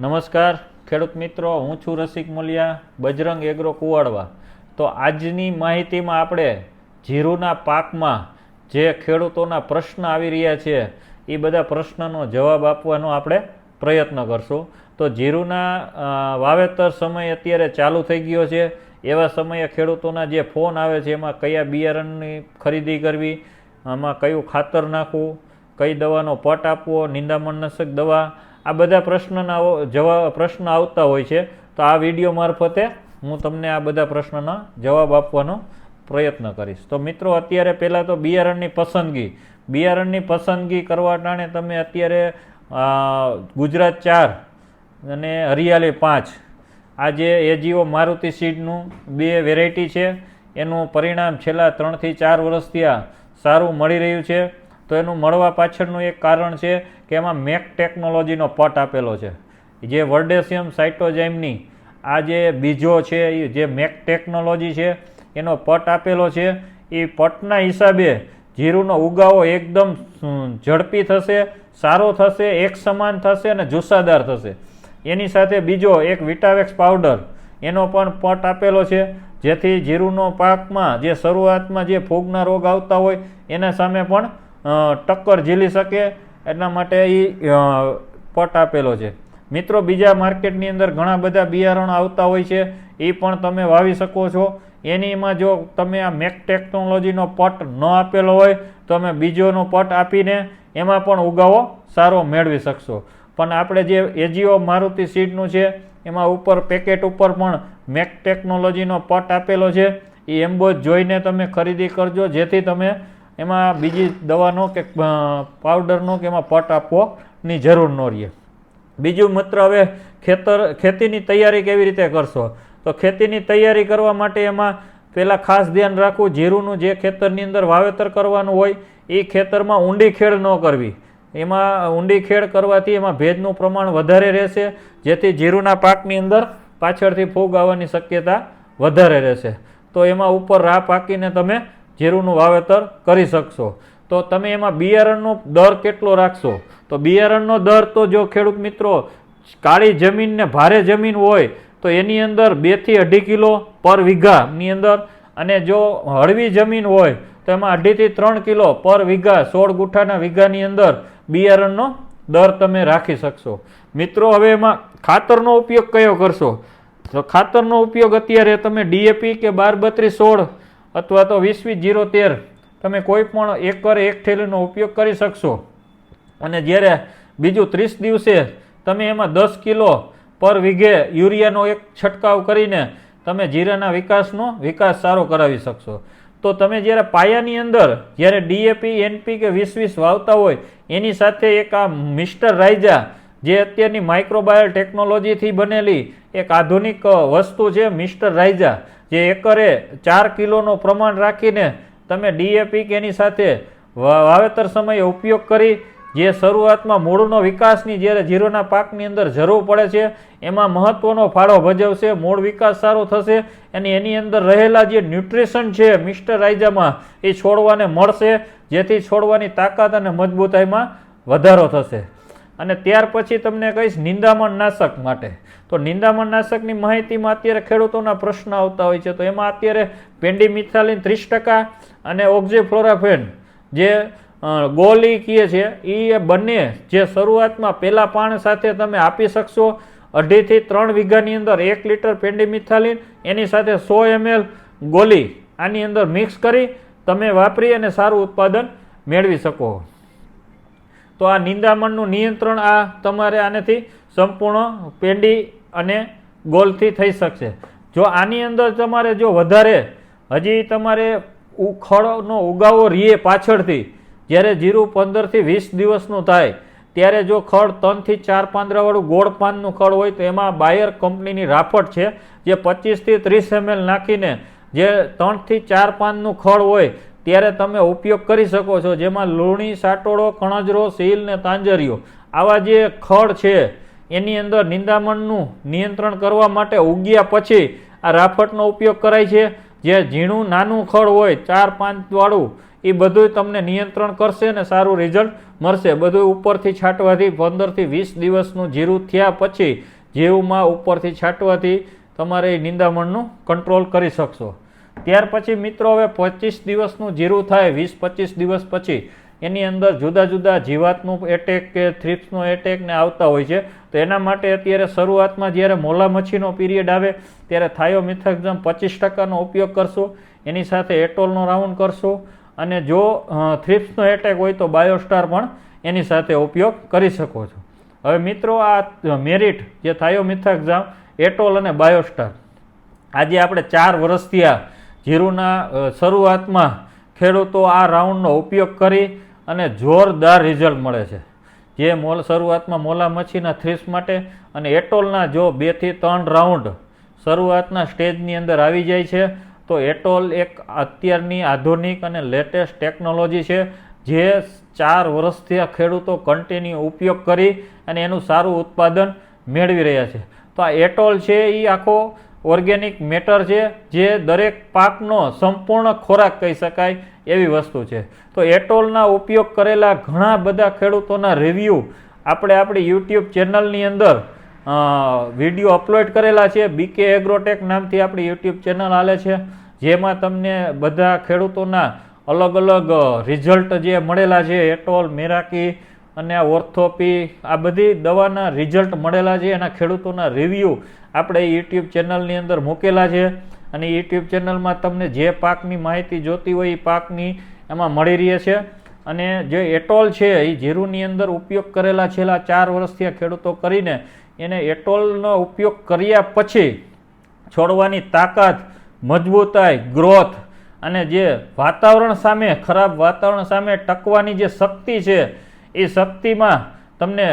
નમસ્કાર, ખેડૂત મિત્રો, હું છું રસિક મોલિયા, બજરંગ એગ્રો કુવાડવા. તો આજની માહિતીમાં આપણે જીરુના પાકમાં જે ખેડૂતોના પ્રશ્ન આવી રહ્યા છે, એ બધા પ્રશ્નનો જવાબ આપવાનો આપણે પ્રયત્ન કરશું. તો જીરુના વાવેતર સમય અત્યારે ચાલુ થઈ ગયો છે. એવા સમયે ખેડૂતોના જે ફોન આવે છે, એમાં કયા બિયારણની ખરીદી કરવી, આમાં કયું ખાતર નાખવું, કઈ દવાનો પટ આપવો, નિંદામણનાશક દવા આ બધા પ્રશ્નના જવાબ, પ્રશ્ન આવતા હોય છે, તો આ વીડિયો મારફતે હું તમને આ બધા પ્રશ્નના જવાબ આપવાનો પ્રયત્ન કરીશ. તો મિત્રો, અત્યારે પહેલાં તો બિયારણની પસંદગી. બિયારણની પસંદગી કરવા ટાણે તમે અત્યારે ગુજરાત ચાર અને હરિયાળી પાંચ. આ જે એજીઓ મારુતિ સીડનું બે વેરાયટી છે, એનું પરિણામ છેલ્લા ત્રણથી ચાર વર્ષથી આ સારું મળી રહ્યું છે. તો એનું મળવા પાછળનું એક કારણ છે કે એમાં મેક ટેકનોલોજીનો પટ આપેલો છે. જે વર્ડેશિયમ સાઇટોજાઇમની આ જે બીજો છે, એ જે મેક ટેકનોલોજી છે, એનો પટ આપેલો છે. એ પટના હિસાબે જીરુનો ઉગાવો એકદમ ઝડપી થશે, સારો થશે, એક સમાન થશે અને જુસ્સાદાર થશે. એની સાથે બીજો એક વિટાવેક્સ પાવડર, એનો પણ પટ આપેલો છે, જેથી જીરુનો પાકમાં જે શરૂઆતમાં જે ફૂગના રોગ આવતા હોય, એના સામે પણ ટક્કર ઝીલી શકે એટલા માટે એ પટ આપેલો છે. મિત્રો, બીજા માર્કેટની અંદર ઘણા બધા બિયારણો આવતા હોય છે. એ પણ તમે વાવી શકો છો. એનીમાં જો તમે આ મેક ટેકનોલોજીનો પટ ન આપેલો હોય, તો તમે બીજોનો પટ આપીને એમાં પણ ઉગાવો, સારો મેળવી શકશો. પણ આપણે જે એજીઓ મારુતિ સીડનું છે, એમાં ઉપર, પેકેટ ઉપર પણ મેક ટેકનોલોજીનો પટ આપેલો છે. એ એમ્બોજ જોઈને તમે ખરીદી કરજો, જેથી તમે એમાં બીજી દવાનો કે પાવડરનો કે એમાં પટ આપવાની જરૂર ન રહે. બીજું મિત્ર હવે ખેતર, ખેતીની તૈયારી કેવી રીતે કરશો? તો ખેતીની તૈયારી કરવા માટે એમાં પહેલાં ખાસ ધ્યાન રાખવું, જીરુંનું જે ખેતરની અંદર વાવેતર કરવાનું હોય, એ ખેતરમાં ઊંડી ખેડ ન કરવી. એમાં ઊંડી ખેડ કરવાથી એમાં ભેજનું પ્રમાણ વધારે રહેશે, જેથી જીરુના પાકની અંદર પાછળથી ફૂગ આવવાની શક્યતા વધારે રહેશે. તો એમાં ઉપર રાહ પાકીને તમે જીરુનું વાવેતર કરી શકશો. તો તમે એમાં બિયારણનો દર કેટલો રાખશો? તો બિયારણનો દર તો જો ખેડૂત મિત્રો કાળી જમીન ને ભારે જમીન હોય, તો એની અંદર બેથી અઢી કિલો પર વીઘાની અંદર અને જો હળવી જમીન હોય, તો એમાં અઢીથી ત્રણ કિલો પર વીઘા સોળ ગુઠાના વીઘાની અંદર બિયારણનો દર તમે રાખી શકશો. મિત્રો, હવે એમાં ખાતરનો ઉપયોગ કયો કરશો? તો ખાતરનો ઉપયોગ અત્યારે તમે ડીએપી કે બાર બત્રીસ સોળ અથવા તો વીસ વીસ જીરો તેર. તમે કોઈ પણ એકર એક થેલીનો ઉપયોગ કરી શકશો. અને જ્યારે બીજું ત્રીસ દિવસે તમે એમાં દસ કિલો પર વીઘે યુરિયાનો એક છંટકાવ કરીને તમે જીરાના વિકાસનો વિકાસ સારો કરાવી શકશો. તો તમે જ્યારે પાયાની અંદર જ્યારે ડીએપી, એનપી કે વીસ વીસ વાવતા હોય, એની સાથે એક આ મિસ્ટર રાઇજા જે અત્યારની માઇક્રોબાયલ ટેકનોલોજીથી બનેલી એક આધુનિક વસ્તુ છે મિસ્ટર રાઇજા જે એકરે ચાર કિલોનું પ્રમાણ રાખીને તમે ડીએપી કે એની સાથે વાવેતર સમયે ઉપયોગ કરી જે શરૂઆતમાં મૂળનો વિકાસની જ્યારે જીરોના પાકની અંદર જરૂર પડે છે, એમાં મહત્ત્વનો ફાળો ભજવશે, મૂળ વિકાસ સારો થશે, અને એની અંદર રહેલા જે ન્યુટ્રિશન છે મિસ્ટર રાઇજામાં એ છોડવાને મળશે, જેથી છોડવાની તાકાત અને મજબૂતાઈમાં વધારો થશે. અને ત્યાર પછી તમને કહીશ નિંદામણ નાશક માટે. તો નિંદામણ નાશકની માહિતીમાં અત્યારે ખેડૂતોના પ્રશ્ન આવતા હોય છે. તો એમાં અત્યારે પેન્ડીમિથાલિન ત્રીસ ટકા અને ઓક્ઝેફ્લોરાફેન જે ગોલી કીએ છે એ બંને જે શરૂઆતમાં પહેલા પાણ સાથે તમે આપી શકશો. અઢીથી ત્રણ વીઘાની અંદર એક લીટર પેન્ડીમિથાલિન, એની સાથે સો એમએલ ગોલી આની અંદર મિક્સ કરી તમે વાપરી અને સારું ઉત્પાદન મેળવી શકો. તો આ નિંદામણનું નિયંત્રણ આ તમારે આનેથી સંપૂર્ણ પેંડી અને ગોલથી થઈ શકશે. જો આની અંદર તમારે જો વધારે, હજી તમારે ઉ- ખડનો ઉગાવો રીએ પાછળથી, જ્યારે જીરું પંદરથી વીસ દિવસનું થાય, ત્યારે જો ખડ ત્રણથી ચાર પાંદરાવાળું ગોળ પાનનું ખડ હોય, તો એમાં બાયર કંપનીની રાફટ છે, જે પચીસથી ત્રીસ એમએલ નાખીને, જે ત્રણથી ચાર પાનનું ખડ હોય ત્યારે તમે ઉપયોગ કરી શકો છો, જેમાં લૂણી, સાટોળો, કણજરો, સીલ ને તાંજરીઓ. આવા જે ખડ છે, એની અંદર નિંદામણનું નિયંત્રણ કરવા માટે ઉગ્યા પછી આ રાફટનો ઉપયોગ કરાય છે. જે ઝીણું, નાનું ખડ હોય, ચાર, પાંચ વાળું, એ બધું તમને નિયંત્રણ કરશે અને સારું રિઝલ્ટ મળશે. બધું ઉપરથી છાંટવાથી પંદરથી વીસ દિવસનું જીરું થયા પછી જીરુંમાં ઉપરથી છાંટવાથી તમારે નિંદામણનું કંટ્રોલ કરી શકશો. ત્યાર પછી મિત્રો હવે પચીસ દિવસનું જીરું થાય, વીસ પચીસ દિવસ પછી એની અંદર જુદા જુદા જીવાતનું એટેક કે થ્રિપ્સનો એટેક ને આવતા હોય છે. તો એના માટે અત્યારે શરૂઆતમાં જ્યારે મોલા મચ્છીનો પીરિયડ આવે, ત્યારે થાયોમિથેક્ઝમ પચીસ ટકાનો ઉપયોગ કરશો. એની સાથે એટોલનો રાઉન્ડ કરશો. અને જો થ્રિપ્સનો એટેક હોય તો બાયોસ્ટાર પણ એની સાથે ઉપયોગ કરી શકો છો. હવે મિત્રો આ મેરિટ જે થાયોમિથેક્ઝામ એટોલ અને બાયોસ્ટાર આજે આપણે ચાર વર્ષથી આ જીરુના શરૂઆતમાં ખેડૂતો આ રાઉન્ડનો ઉપયોગ કરી અને જોરદાર રિઝલ્ટ મળે છે. જે મોલ, શરૂઆતમાં મોલા મચ્છીના થ્રીસ માટે અને એટોલના જો બેથી ત્રણ રાઉન્ડ શરૂઆતના સ્ટેજની અંદર આવી જાય છે, તો એટોલ એક અત્યારની આધુનિક અને લેટેસ્ટ ટેકનોલોજી છે, જે ચાર વર્ષથી આ ખેડૂતો કન્ટિન્યુ ઉપયોગ કરી અને એનું સારું ઉત્પાદન મેળવી રહ્યા છે. તો આ એટોલ છે એ આખો ઓર્ગેનિક મેટર છે, જે દરેક પાકનો સંપૂર્ણ ખોરાક કહી શકાય એવી વસ્તુ છે. તો એટોલના ઉપયોગ કરેલા ઘણા બધા ખેડૂતોના રિવ્યૂ આપણે આપણી યુટ્યુબ ચેનલની અંદર વીડિયો અપલોડ કરેલા છે. બીકે એગ્રોટેક નામથી આપણી યુટ્યુબ ચેનલ હાલે છે, જેમાં તમને બધા ખેડૂતોના અલગ અલગ રિઝલ્ટ જે મળેલા છે, એટોલ, મેરાકી અને આ ઓર્થોપી આ બધી દવાના રિઝલ્ટ મળેલા છે. એના ખેડૂતોના રિવ્યૂ આપણે યુટ્યુબ ચેનલની અંદર મૂકેલા છે. અને યુટ્યુબ ચેનલમાં તમને જે પાકની માહિતી જોતી હોય એ પાકની એમાં મળી રહે છે. અને જે એટોલ છે, એ જીરુની અંદર ઉપયોગ કરેલા છેલ્લા ચાર વર્ષથી આ ખેડૂતો કરીને એને એટોલનો ઉપયોગ કર્યા પછી છોડવાની તાકાત, મજબૂતાઈ ગ્રોથ અને જે વાતાવરણ સામે, ખરાબ વાતાવરણ સામે ટકવાની જે શક્તિ છે એ શક્તિમાં તમને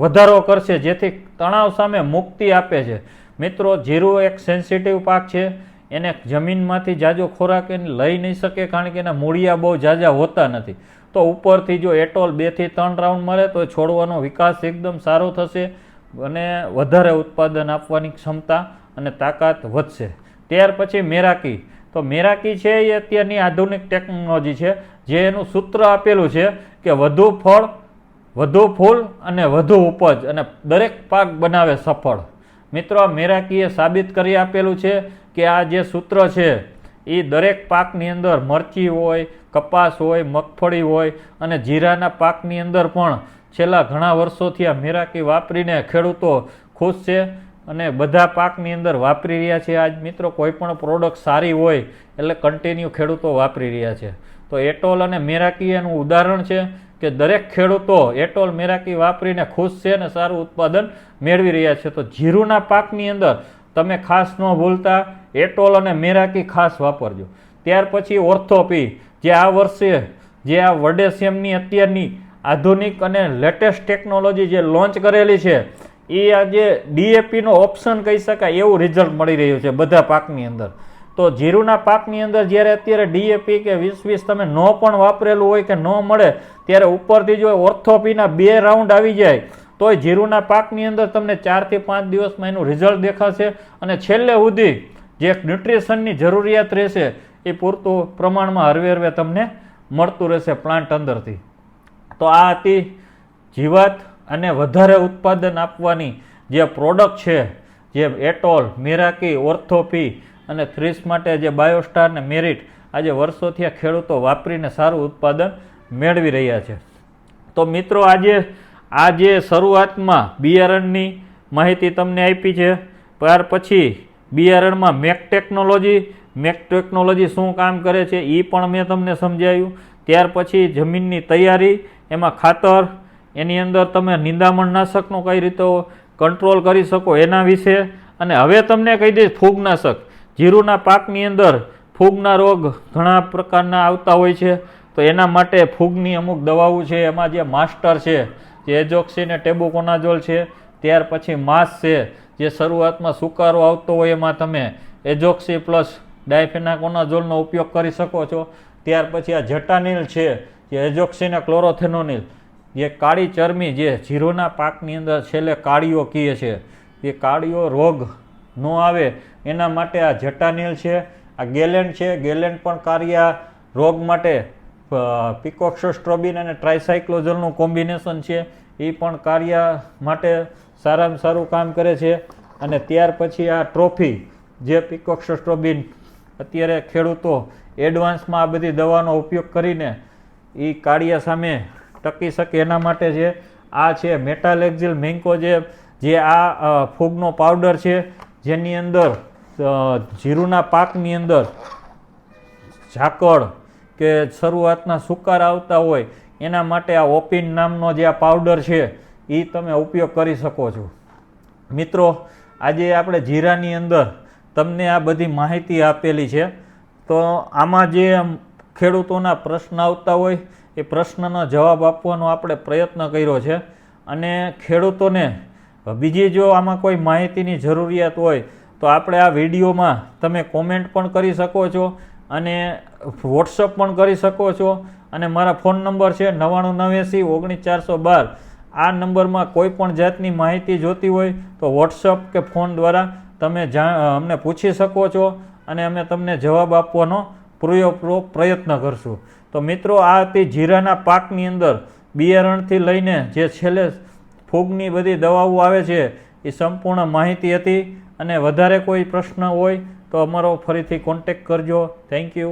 વધારો કરશે, જેથી તણાવ સામે મુક્તિ આપે છે. મિત્રો, જીરું એક સેન્સિટિવ પાક છે. એને જમીનમાંથી જાજો ખોરાક એને લઈ નહીં શકે કારણ કે એના મૂળિયા બહુ જાજા હોતા નથી. તો ઉપરથી જો એટોલ બેથી ત્રણ રાઉન્ડ મળે, તો છોડવાનો વિકાસ એકદમ સારો થશે અને વધારે ઉત્પાદન આપવાની ક્ષમતા અને તાકાત વધશે. ત્યાર પછી મેરાકી. તો મેરાકી છે એ અત્યારની આધુનિક ટેકનોલોજી છે, જે એનું સૂત્ર આપેલું છે કે વધુ ફળ વધુ ફૂલ અને વધુ ઉપજ અને દરેક પાક બનાવે સફળ. મિત્રો મેરાકીએ સાબિત કરી આપેલું છે કે આ જે સૂત્ર છે એ દરેક પાકની અંદર મરચી હોય, કપાસ હોય, મગફળી હોય અને જીરાના પાકની અંદર પણ છેલ્લા ઘણા વર્ષોથી આ મેરાકી વાપરીને ખેડૂતો ખુશ છે અને બધા પાકની અંદર વાપરી રહ્યા છે. આજ મિત્રો, કોઈ પણ પ્રોડક્ટ સારી હોય એટલે કન્ટિન્યુ ખેડૂતો વાપરી રહ્યા છે. તો એટોલ અને મેરાકી એનું ઉદાહરણ છે. કે દરેક ખેડૂતો એટોલ મેરાકી વાપરીને ખુશ છે અને સારું ઉત્પાદન મેળવી રહ્યા છે, તો જીરુના પાકની અંદર તમે ખાસ ન ભૂલતા એટોલ અને મેરાકી ખાસ વાપરજો. ત્યાર પછી ઓર્થોપી, જે આ વર્ષે જે આ વડેસિયમની અત્યારની આધુનિક અને લેટેસ્ટ ટેકનોલોજી જે લોન્ચ કરેલી છે, એ આજે ડીએપીનો ઓપ્શન કહી શકાય એવું રિઝલ્ટ મળી રહ્યું છે બધા પાકની અંદર. તો જીરુના પાકની અંદર જ્યારે અત્યારે ડીએપી કે વીસ વીસ તમે ન પણ વાપરેલું હોય કે ન મળે ત્યારે ઉપરથી જો ઓર્થોપીના બે રાઉન્ડ આવી જાય, તોય જીરુના પાકની અંદર તમને ચારથી પાંચ દિવસમાં એનું રિઝલ્ટ દેખાશે અને છેલ્લે સુધી જે ન્યુટ્રિશનની જરૂરિયાત રહેશે, એ પૂરતું પ્રમાણમાં હરવે હરવે તમને મળતું રહેશે પ્લાન્ટ અંદરથી. તો આ હતી જીવાત અને વધારે ઉત્પાદન આપવાની જે પ્રોડક્ટ છે, જે એટોલ, મેરાકી, ઓર્થોપી અને થ્રીસ માટે જે બાયોસ્ટાર ને મેરિટ આજે વર્ષોથી આ ખેડૂતો વાપરીને સારું ઉત્પાદન મેળવી રહ્યા છે. તો મિત્રો, આજે આજે શરૂઆતમાં બિયારણની માહિતી તમને આપી છે. ત્યાર પછી બિયારણમાં મેક ટેકનોલોજી મેક ટેકનોલોજી શું કામ કરે છે એ પણ મેં તમને સમજાવ્યું ત્યાર પછી જમીનની તૈયારી, એમાં ખાતર, એની અંદર તમે નિંદામણ નાશકનો કઈ રીતે કંટ્રોલ કરી શકો એના વિશે. અને હવે તમને કહી દઈશ ફૂગનાશક. જીરુના પાકની અંદર ફૂગના રોગ ઘણા પ્રકારના આવતા હોય છે. તો એના માટે ફૂગની અમુક દવાઓ છે, એમાં જે માસ્ટર છે, જે એજોક્સી ને ટેબુકોનાઝોલ છે, ત્યાર પછી માસ છે, જે શરૂઆતમાં સુકારો આવતો હોય એમાં તમે એજોક્સી પ્લસ ડાયફેનાકોનાઝોલનો ઉપયોગ કરી શકો છો. ત્યાર પછી આ જટાનિલ છે, જે એજોક્સીને ક્લોરોથેનોનિલ. જે કાળી ચરમી જે જીરોના પાકની અંદર છેલ્લે કાળીઓ કીએ છે. એ કાળીઓ રોગ ન આવે, એના માટે આ જટાનિલ છે, આ ગેલેન્ડ છે. ગેલેન્ડ પણ કાર્ય રોગ માટે પિકોક્સોસ્ટ્રોબિન અને ટ્રાયસાયક્લોઝલનું કોમ્બિનેશન છે, એ પણ કાર્ય માટે સારામાં સારું કામ કરે છે. અને ત્યાર પછી આ ટ્રોફી જે પિકોક્સોસ્ટ્રોબિન અત્યારે ખેડૂતો એડવાન્સમાં આ બધી દવાનો ઉપયોગ કરીને એ કાર્ય સામે ટકી શકે એના માટે છે. આ છે મેટાલેક્ઝિલ મેન્કો જે જે આ ફૂગનો પાવડર છે, જેની અંદર જીરુના પાકની અંદર ઝાકળ કે શરૂઆતના સુકાર આવતા હોય, એના માટે આ ઓપિન નામનો જે આ પાવડર છે એ તમે ઉપયોગ કરી શકો છો. મિત્રો, આજે આપણે જીરાની અંદર તમને આ બધી માહિતી આપેલી છે. તો આમાં જે ખેડૂતોના પ્રશ્ન આવતા હોય, એ પ્રશ્નનો જવાબ આપવાનો આપણે પ્રયત્ન કર્યો છે. અને ખેડૂતોને બીજી જો આમાં કોઈ માહિતીની જરૂરિયાત હોય, તો આપણે આ વિડીયોમાં તમે કોમેન્ટ પણ કરી શકો છો. અને વોટ્સઅપ પણ કરી શકો છો. અને મારા ફોન નંબર છે નવ્વાણું નવ્યાસી ઓગણીસ ચારસો બાર. આ નંબરમાં કોઈ પણ જાતની માહિતી જોતી હોય તો વોટ્સઅપ કે ફોન દ્વારા તમે અમને પૂછી શકો છો અને અમે તમને જવાબ આપવાનો પ્રયત્ન કરશું. તો મિત્રો, આ હતી જીરાના પાકની અંદર. બિયારણથી લઈને જે છેલ્લે ફૂગની બધી દવાઓ આવે છે, એ સંપૂર્ણ માહિતી હતી અને વધારે કોઈ પ્રશ્ન હોય તો અમારો ફરીથી કોન્ટેક કરજો. Thank you